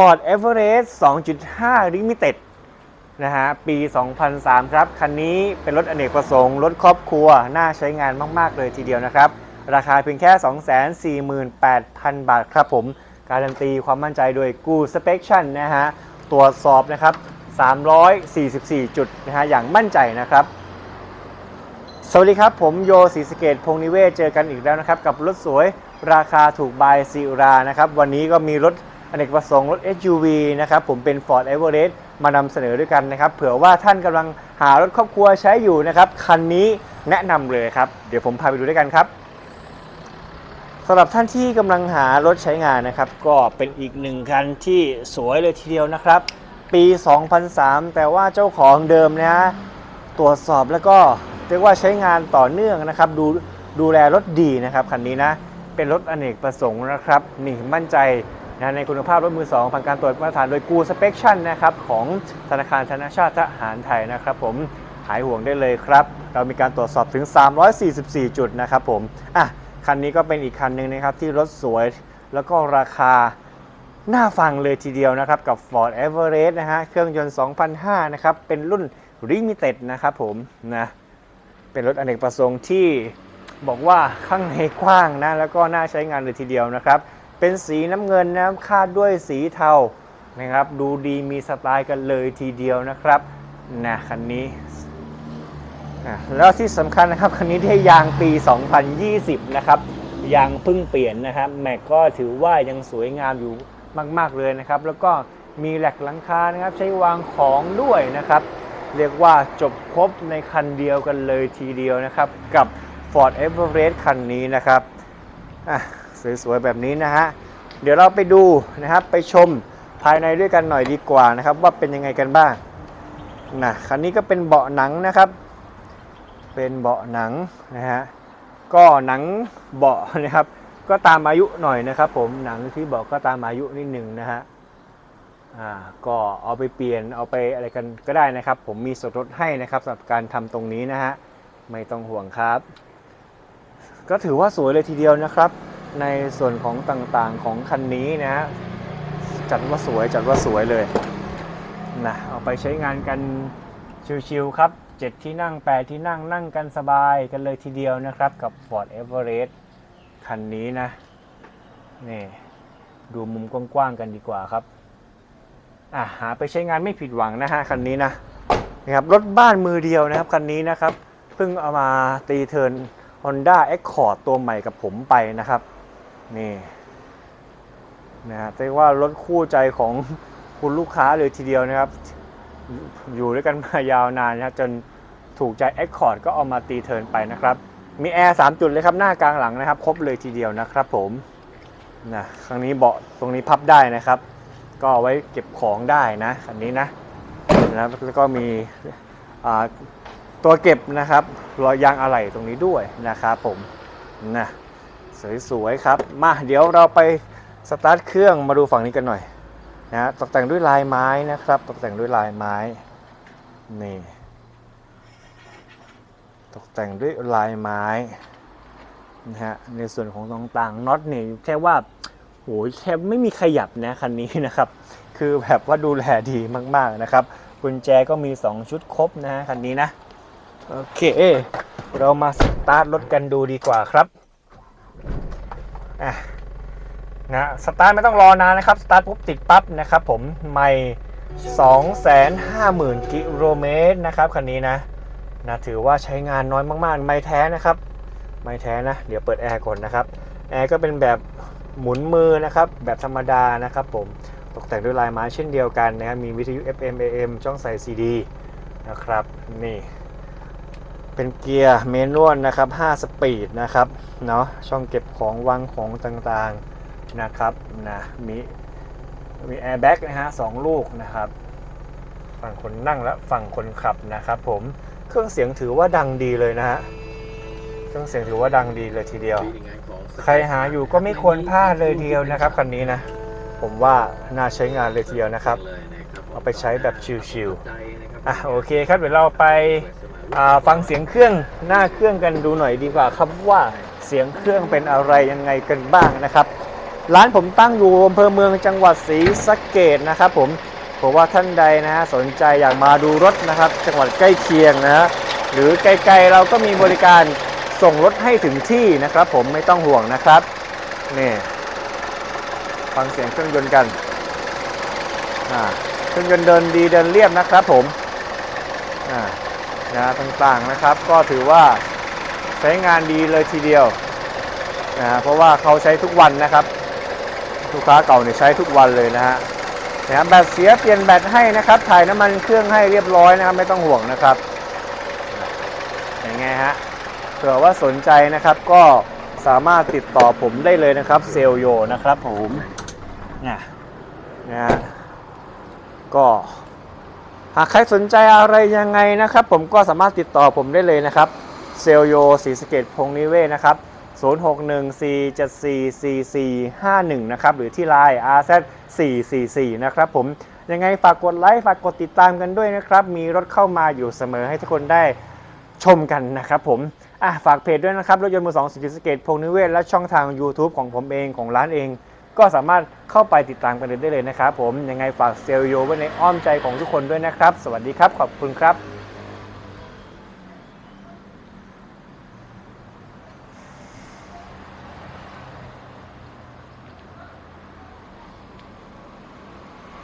Ford Everest 2.5 Limited นะฮะ ปี 2003 ครับ คันนี้เป็นรถอเนกประสงค์ รถครอบครัว น่าใช้งานมาก ๆ เลยทีเดียวนะครับ ราคาเพียงแค่ 248,000 บาทครับผม การันตีความมั่นใจโดย g o o Inspection นะฮะ ตรวจสอบนะครับ 344 จุดนะฮะ อย่างมั่นใจนะครับสวัสดีครับ ผมโยศรีสเกตพงษ์นิเวศเจอกันอีกแล้วนะครับ กับรถสวยราคาถูกบายซีรานะครับ วันนี้ก็มีรถ อเนกประสงค์รถ SUV นะครับผมเป็น Ford Everest มานำเสนอด้วยกันนะครับ เผื่อว่าท่านกำลังหารถครอบครัวใช้อยู่นะครับ คันนี้แนะนำเลยครับ เดี๋ยวผมพาไปดูด้วยกันครับสำหรับท่านที่กำลังหารถใช้งานนะครับ ก็เป็นอีกหนึ่งคันที่สวยเลยทีเดียวนะครับ ปี 2003 แต่ว่าเจ้าของเดิมนะฮะตรวจสอบแล้วก็เรียกว่าใช้งานต่อเนื่องนะครับ ดูดูแลรถดีนะครับคันนี้นะเป็นรถอเนกประสงค์นะครับนี่มั่นใจ นะในคุณภาพรถมือสองผ่านการตรวจมาตรฐานโดยกูสเปคชั่นนะครับของธนาคารธนาชาติทหารไทยนะครับผมหายห่วงได้เลยครับ เรามีการตรวจสอบถึง 344 จุดนะครับผมอะคันนี้ก็เป็นอีกคันหนึ่งนะครับที่รถสวยแล้วก็ราคาน่าฟังเลยทีเดียวนะครับ กับ Ford Everest นะฮะเครื่องยนต์ 2005 นะครับ เป็นรุ่น Limited นะครับผมนะเป็นรถอเนกประสงค์ที่บอกว่าข้างในกว้างนะแล้วก็น่าใช้งานเลยทีเดียวนะครับ เป็นสีน้ำเงินนะคาดด้วยสีเทานะครับ ดูดีมีสไตล์กันเลยทีเดียวนะครับนะคันนี้อะแล้วที่สำคัญนะครับคันนี้ได้ยางปี 2020 นะครับยางเพิ่งเปลี่ยนนะครับแม็กก็ถือว่ายังสวยงามอยู่มาก ๆ เลยนะครับ แล้วก็มีแหลกหลังคานะครับ ใช้วางของด้วยนะครับ เรียกว่าจบครบในคันเดียวกันเลยทีเดียวนะครับ กับ Ford Everest คันนี้นะครับอะ สวยๆแบบนี้นะฮะเดี๋ยวเราไปดูนะครับไปชมภายในด้วยกันหน่อยดีกว่านะครับ ว่าเป็นยังไงกันบ้างนะคันนี้ก็เป็นเบาะหนังนะครับ เป็นเบาะหนังนะฮะก็หนังเบาะนะครับ ก็ตามอายุหน่อยนะครับ ผมหนังที่เบาะก็ตามอายุนิดหนึ่งนะฮะอ่าก็เอาไปเปลี่ยนเอาไปอะไรกันก็ได้นะครับ ผมมีส่วนลดให้นะครับสำหรับการทำตรงนี้นะฮะไม่ต้องห่วงครับ ก็ถือว่าสวยเลยทีเดียวนะครับ ในส่วนของต่างๆของคันนี้นะฮะจัดว่าสวยจัดว่าสวยเลยนะเอาไปใช้งานกันชิวๆครับ 7 ที่นั่ง 8 ที่นั่งนั่งกันสบายกันเลยทีเดียวนะครับ กับ Ford Everest คันนี้นะนี่ดูมุมกว้างๆกันดีกว่าครับอะหาไปใช้งานไม่ผิดหวังนะฮะคันนี้นะนะครับรถบ้านมือเดียวนะครับคันนี้นะครับเพิ่งเอามาตีเทิร์น Honda Accord ตัวใหม่กับผมไปนะครับ นี่นะฮะเรียกว่ารถคู่ใจของคุณลูกค้าเลยทีเดียวนะครับ อยู่ด้วยกันมายาวนานนะจนถูกใจ Accord ก็เอามาตีเทิร์นไปนะครับ มีแอร์3จุดเลยครับหน้ากลางหลังนะครับ ครบเลยทีเดียวนะครับผมนะครั้งนี้เบาะตรงนี้พับได้นะครับ ก็ไว้เก็บของได้นะคันนี้นะนะแล้วก็มีตัวเก็บนะครับรอยยางอะไหล่ตรงนี้ด้วยนะครับผมนะ สวยๆครับ มาเดี๋ยวเราไปสตาร์ทเครื่องมาดูฝั่งนี้กันหน่อยนะฮะตกแต่งด้วยลายไม้นะครับ ตกแต่งด้วยลายไม้นี่ตกแต่งด้วยลายไม้นะฮะในส่วนของต่างๆน็อตเนี่ยแค่ว่าโหแค่ไม่มีขยับนะคันนี้นะครับ คือแบบว่าดูแลดีมากๆนะครับกุญแจก็มี 2 ชุดครบนะฮะคันนี้นะ โอเค เรามาสตาร์ทรถกันดูดีกว่าครับ อะนะสตาร์ทไม่ต้องรอนานนะครับสตาร์ทปุ๊บติดปั๊บนะครับผมไม่250,000 กิโลเมตรนะครับคันนี้นะนะถือว่าใช้งานน้อยมากๆ ไม่แท้นะครับ ไม่แท้นะ เดี๋ยวเปิดแอร์ก่อนนะครับ แอร์ก็เป็นแบบหมุนมือนะครับ แบบธรรมดานะครับผม ตกแต่งด้วยลายไม้เช่นเดียวกันนะครับ มีวิทยุ FM AM ช่องใส่ CD นะครับ นี่ เป็นเกียร์เมนวลนะครับ 5 สปีดนะครับเนาะช่องเก็บของวางของต่างๆนะครับนะมีมีแอร์แบ็กนะฮะสองลูกนะครับ ฝั่งคนนั่งและฝั่งคนขับนะครับผมเครื่องเสียงถือว่าดังดีเลยนะฮะเครื่องเสียงถือว่าดังดีเลยทีเดียว ใครหาอยู่ก็ไม่ควรพลาดเลยทีเดียวนะครับคันนี้นะผมว่าน่าใช้งานเลยทีเดียวนะครับ เอาไปใช้แบบชิลๆอะโอเคครับเดี๋ยวเราไป ฟังเสียงเครื่องหน้าเครื่องกันดูหน่อยดีกว่าครับว่าเสียงเครื่องเป็นอะไรยังไงกันบ้างนะครับ ร้านผมตั้งอยู่อำเภอเมืองจังหวัดศรีสะเกดนะครับ ผมเพราะว่าท่านใดนะฮะสนใจอยากมาดูรถนะครับ จังหวัดใกล้เคียงนะฮะหรือไกลๆเราก็มีบริการส่งรถให้ถึงที่นะครับ ผมไม่ต้องห่วงนะครับนี่ฟังเสียงเครื่องยนต์กันเครื่องยนต์เดินดีเดินเรียบนะครับ ผมอ่า นะต่างๆนะครับ ก็ถือว่าใช้งานดีเลยทีเดียวนะเพราะว่าเขาใช้ทุกวันนะครับ ลูกค้าเก่าเนี่ยใช้ทุกวันเลยนะฮะนะแบตเสียเปลี่ยนแบตให้นะครับ ถ่ายน้ำมันเครื่องให้เรียบร้อยนะครับ ไม่ต้องห่วงนะครับอยังไงฮะเผื่อว่าสนใจนะครับก็สามารถติดต่อผมได้เลยนะครับ เซลโยนะครับผมนะนะก็ หากใครสนใจอะไรยังไงนะครับ ผมก็สามารถติดต่อผมได้เลยนะครับ เซลโยศรีสเกดพงนิเวศนะครับ 0614744451 นะครับ หรือที่ Line RZ444 นะครับผมยังไงฝากกดไลค์ฝากกดติดตามกันด้วยนะครับ มีรถเข้ามาอยู่เสมอให้ทุกคนได้ชมกันนะครับผมอะฝากเพจด้วยนะครับ รถยนต์มือสองศรีสเกดพงนิเวศและช่องทาง YouTube ของผมเองของร้านเอง ก็สามารถเข้าไปติดตามกันได้เลยนะครับผมยังไงฝากเซลโยไว้ในอ้อมใจของทุกคนด้วยนะครับ สวัสดีครับ ขอบคุณครับ